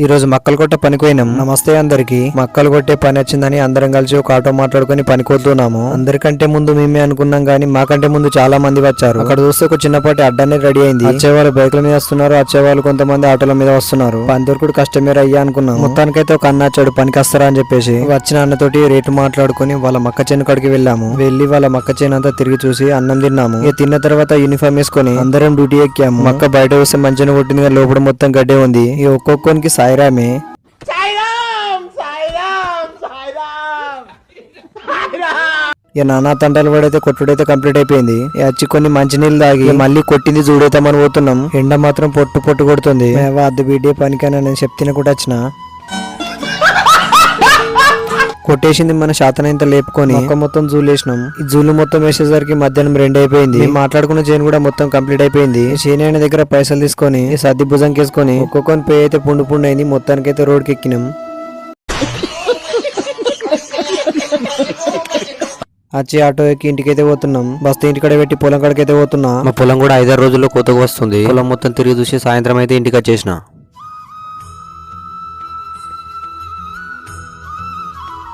ఈ రోజు మక్కలు కొట్ట పనికోయినాం. నమస్తే అందరికి. మక్కలు కొట్టే పని వచ్చిందని అందరం కలిసి ఒక ఆటో మాట్లాడుకొని పని అందరికంటే ముందు మేమే అనుకున్నాం గానీ మాకంటే ముందు చాలా మంది వచ్చారు. అక్కడ చూస్తే ఒక చిన్నపాటి అడ్డానే రెడీ అయింది. వచ్చేవాళ్ళు బైకుల మీద వస్తున్నారు. వచ్చేవాళ్ళు కొంతమంది ఆటోల మీద వస్తున్నారు. పని కస్టమర్ అయ్యా అనుకున్నాం మొత్తానికైతే ఒక అన్న వచ్చాడు పనికి వస్తారా? అని చెప్పేసి. వచ్చిన అన్నతోటి రేటు మాట్లాడుకొని వాళ్ళ మక్క చేను కాడికి వెళ్ళాము. వెళ్ళి వాళ్ళ మక్క చేను అంతా తిరిగి చూసి అన్నం తిన్నాము. ఇక తిన్న తర్వాత యూనిఫామ్ వేసుకొని అందరం డ్యూటీ ఎక్కాము. మక్క బయట వస్తే మంచిగా కొట్టింది లోపల మొత్తం గడ్డే ఉంది. ఈ ఒక్కొక్కరికి సాయిరామే. ఇక నానా తంటాలు పడైతే కొట్టుడైతే కంప్లీట్ అయిపోయింది. వచ్చి కొన్ని మంచినీళ్ళు తాగి మళ్ళీ కొట్టింది చూడైతామని పోతున్నాం. ఎండ మాత్రం పొట్టు పొట్టు కొడుతుంది. అద్దె బిడ్డే పనికైనా నేను చెప్తిన కూడా వచ్చిన కొట్టేసింది మన శాతనంత లేపుకొని మొక్క మొత్తం జూలు వేసినాం ఈ జూలు మొత్తం వేసేసరికి మధ్యాహ్నం రెండు అయిపోయింది మాట్లాడుకున్న చేను కూడా మొత్తం కంప్లీట్ అయిపోయింది. చేను దగ్గర పైసలు తీసుకొని సర్ది భుజం కేసుకొని ఒక్కొక్కని పే అయితే పుండు పుండు అయింది. మొత్తానికి అయితే రోడ్కి ఎక్కినాం. వచ్చి ఆటో ఎక్కి ఇంటికైతే పోతున్నాం. బస్తా ఇంటికాడ పెట్టి పొలం కాడికైతే పోతున్నా. మా పొలం కూడా ఐదారు రోజుల్లో కోతకు వస్తుంది. పొలం మొత్తం తిరిగి చూసి సాయంత్రం అయితే ఇంటికి వచ్చేసిన.